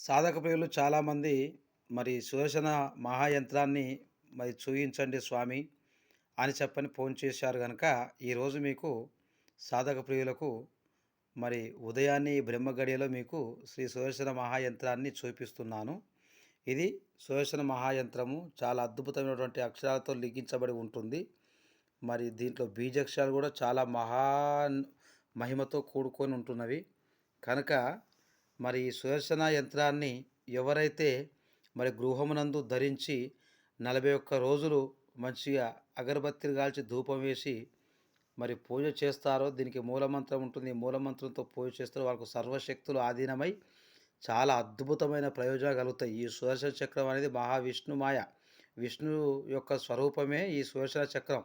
సాధక ప్రియులు చాలామంది మరి సుదర్శన మహాయంత్రాన్ని మరి చూయించండి స్వామి అని చెప్పని ఫోన్ చేశారు కనుక ఈరోజు మీకు సాధక ప్రియులకు మరి ఉదయాన్నే బ్రహ్మగడియలో మీకు శ్రీ సుదర్శన మహాయంత్రాన్ని చూపిస్తున్నాను. ఇది సుదర్శన మహాయంత్రము. చాలా అద్భుతమైనటువంటి అక్షరాలతో లిఖించబడి ఉంటుంది. మరి దీంట్లో బీజక్షరాలు కూడా చాలా మహా మహిమతో కూడుకొని ఉంటున్నవి. కనుక మరి ఈ సుదర్శన యంత్రాన్ని ఎవరైతే మరి గృహమునందు ధరించి నలభై ఒక్క రోజులు మంచిగా అగరబత్తిని కాల్చి ధూపం వేసి మరి పూజ చేస్తారో దీనికి మూలమంత్రం ఉంటుంది. మూలమంత్రంతో పూజ చేస్తారో. వాళ్ళకు సర్వశక్తులు ఆధీనమై చాలా అద్భుతమైన ప్రయోజనాలు కలుగుతాయి. ఈ సుదర్శన చక్రం అనేది మహావిష్ణు మాయ. విష్ణు యొక్క స్వరూపమే ఈ సుదర్శన చక్రం.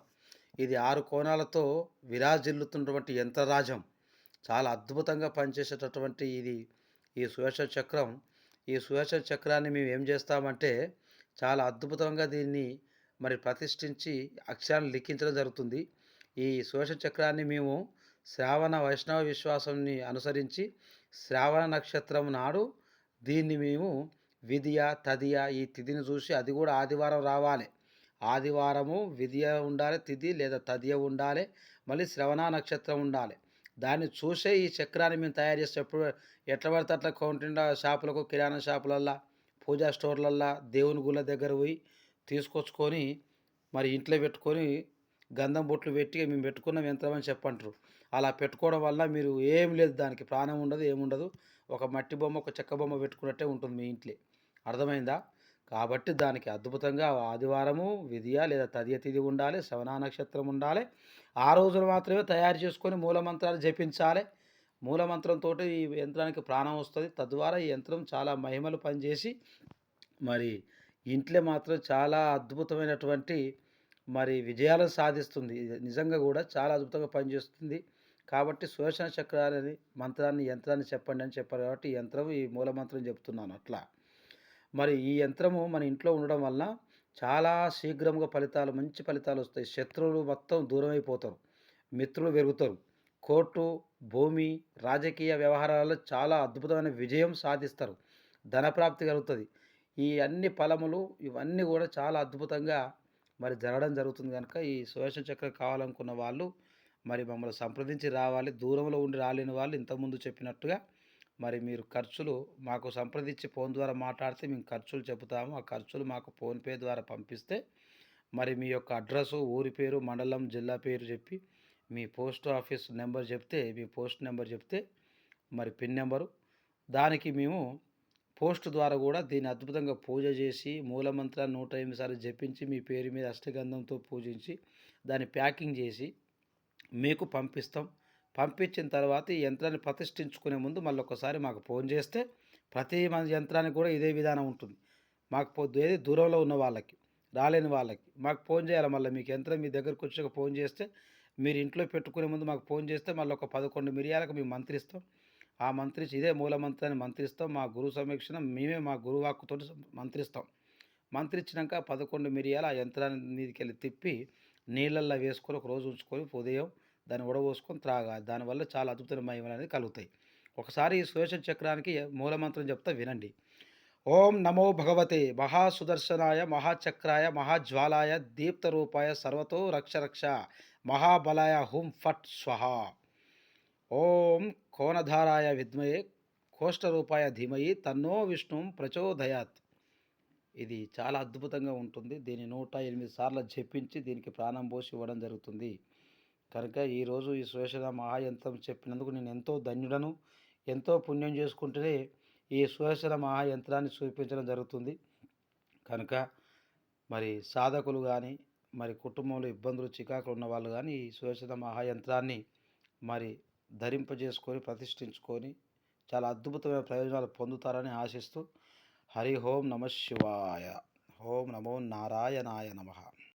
ఇది ఆరు కోణాలతో విరాజిల్లుతున్నటువంటి యంత్రరాజం చాలా అద్భుతంగా పనిచేసేటటువంటి ఇది ఈ సువేష చక్రం ఈ సువేష చక్రాన్ని మేము ఏం చేస్తామంటే చాలా అద్భుతంగా దీన్ని మరి ప్రతిష్ఠించి అక్షరాన్ని లిఖించడం జరుగుతుంది. ఈ సువేష చక్రాన్ని మేము శ్రావణ వైష్ణవ విశ్వాసాన్ని అనుసరించి శ్రావణ నక్షత్రం నాడు దీన్ని మేము విధియ తదియ ఈ తిథిని చూసి అది కూడా ఆదివారం రావాలి. ఆదివారము విధియ ఉండాలి తిథి లేదా తదియ ఉండాలి మళ్ళీ శ్రవణ నక్షత్రం ఉండాలి. దాన్ని చూసే ఈ చక్రాన్ని మేము తయారు చేస్తే. ఎప్పుడు ఎట్లా పడితే అట్లా కౌంటింగ్ షాపులకు కిరాణా షాపులల్లో పూజా స్టోర్లల్లా దేవుని గుళ్ళ దగ్గర పోయి తీసుకొచ్చుకొని మరి ఇంట్లో పెట్టుకొని గంధం బొట్లు పెట్టి మేము పెట్టుకున్నాం యంత్రం చెప్పంటారు. అలా పెట్టుకోవడం వల్ల మీరు ఏం లేదు దానికి ప్రాణం ఉండదు ఏముండదు. ఒక మట్టి బొమ్మ ఒక చెక్క బొమ్మ పెట్టుకున్నట్టే ఉంటుంది మీ ఇంట్లో. అర్థమైందా? కాబట్టి దానికి అద్భుతంగా ఆదివారము విధియ లేదా తదియ తిథి ఉండాలి శ్రవణ నక్షత్రం ఉండాలి. ఆ రోజున మాత్రమే తయారు చేసుకొని మూలమంత్రాలు జపించాలి. మూలమంత్రంతో ఈ యంత్రానికి ప్రాణం వస్తుంది. తద్వారా ఈ యంత్రం చాలా మహిమలు పనిచేసి మరి ఇంట్లో మాత్రం చాలా అద్భుతమైనటువంటి మరి విజయాలను సాధిస్తుంది. నిజంగా కూడా చాలా అద్భుతంగా పనిచేస్తుంది. కాబట్టి సుదర్శన చక్రాలని మంత్రాన్ని యంత్రాన్ని చెప్పండి అని చెప్పారు కాబట్టి యంత్రం ఈ మూలమంత్రం చెప్తున్నాను అట్లా. మరి ఈ యంత్రము మన ఇంట్లో ఉండడం వల్ల చాలా శీఘ్రంగా ఫలితాలు మంచి ఫలితాలు వస్తాయి. శత్రువులు మొత్తం దూరం అయిపోతారు మిత్రులు పెరుగుతారు. కోర్టు భూమి రాజకీయ వ్యవహారాలలో చాలా అద్భుతమైన విజయం సాధిస్తారు. ధనప్రాప్తి కలుగుతుంది. ఈ అన్ని ఫలములు ఇవన్నీ కూడా చాలా అద్భుతంగా మరి జరగడం జరుగుతుంది కనుక ఈ సుదర్శన చక్రం కావాలనుకున్న వాళ్ళు మరి మమ్మల్ని సంప్రదించి రావాలి. దూరంలో ఉండి రాలేని వాళ్ళు ఇంతకుముందు చెప్పినట్టుగా మరి మీరు ఖర్చులు మాకు సంప్రదించి ఫోన్ ద్వారా మాట్లాడితే మేము ఖర్చులు చెబుతాము. ఆ ఖర్చులు మాకు ఫోన్పే ద్వారా పంపిస్తే మరి మీ యొక్క అడ్రస్ ఊరి పేరు మండలం జిల్లా పేరు చెప్పి మీ పోస్ట్ ఆఫీస్ నెంబర్ చెప్తే మీ పోస్ట్ నెంబర్ చెప్తే మరి పిన్ నెంబరు. దానికి మేము పోస్ట్ ద్వారా కూడా దీన్ని అద్భుతంగా పూజ చేసి మూలమంత్ర నూట ఎనిమిది సార్లు జపించి మీ పేరు మీద అష్టగంధంతో పూజించి దాన్ని ప్యాకింగ్ చేసి మీకు పంపిస్తాం. పంపించిన తర్వాత ఈ యంత్రాన్ని ప్రతిష్ఠించుకునే ముందు మళ్ళీ ఒకసారి మాకు ఫోన్ చేస్తే ప్రతి మన యంత్రానికి కూడా ఇదే విధానం ఉంటుంది. మాకు పొద్దు ఏది దూరంలో ఉన్న వాళ్ళకి రాలేని వాళ్ళకి మాకు ఫోన్ చేయాలి మళ్ళీ మీకు యంత్రం మీ దగ్గరకు వచ్చాక ఫోన్ చేస్తే మీరు ఇంట్లో పెట్టుకునే ముందు మాకు ఫోన్ చేస్తే మళ్ళీ ఒక పదకొండు మిరియాలకు మేము మంత్రిస్తాం. ఆ మంత్రించి ఇదే మూల మంత్రాన్ని మంత్రిస్తాం. మా గురు సమీక్షణ మేమే మా గురువాక్కుతో మంత్రిస్తాం. మంత్రించినాక పదకొండు మిరియాలు ఆ యంత్రాన్ని మీదకి వెళ్ళి తిప్పి నీళ్ళల్లో వేసుకొని ఒక రోజు ఉంచుకొని ఉదయం దాన్ని ఉడబోసుకొని త్రాగాలి. దానివల్ల చాలా అద్భుతమైన మహిమలు అనేది కలుగుతాయి. ఒకసారి ఈ సుదర్శన చక్రానికి మూలమంత్రం చెప్తా వినండి. ఓం నమో భగవతే మహాసుదర్శనాయ మహాచక్రాయ మహాజ్వాలాయ దీప్తరూపాయ సర్వతో రక్ష రక్ష మహాబలాయ హుం ఫట్ స్వహ. ఓం కోణధారాయ విద్మయే కోష్టరూపాయ ధీమయి తన్నో విష్ణు ప్రచోదయాత్. ఇది చాలా అద్భుతంగా ఉంటుంది. దీన్ని నూట ఎనిమిది సార్లు జపించి దీనికి ప్రాణం పోసి ఇవ్వడం జరుగుతుంది. కనుక ఈరోజు ఈ సుదర్శన మహాయంత్రం చెప్పినందుకు నేను ఎంతో ధన్యుడను. ఎంతో పుణ్యం చేసుకుంటేనే ఈ సుదర్శన మహాయంత్రాన్ని చూపించడం జరుగుతుంది. కనుక మరి సాధకులు కానీ మరి కుటుంబంలో ఇబ్బందులు చికాకులు ఉన్న వాళ్ళు కానీ ఈ సుదర్శన మహాయంత్రాన్ని మరి ధరింపజేసుకొని ప్రతిష్ఠించుకొని చాలా అద్భుతమైన ప్రయోజనాలు పొందుతారని ఆశిస్తూ హరి ఓం నమ శివాయ. ఓం నమో నారాయణాయ నమః.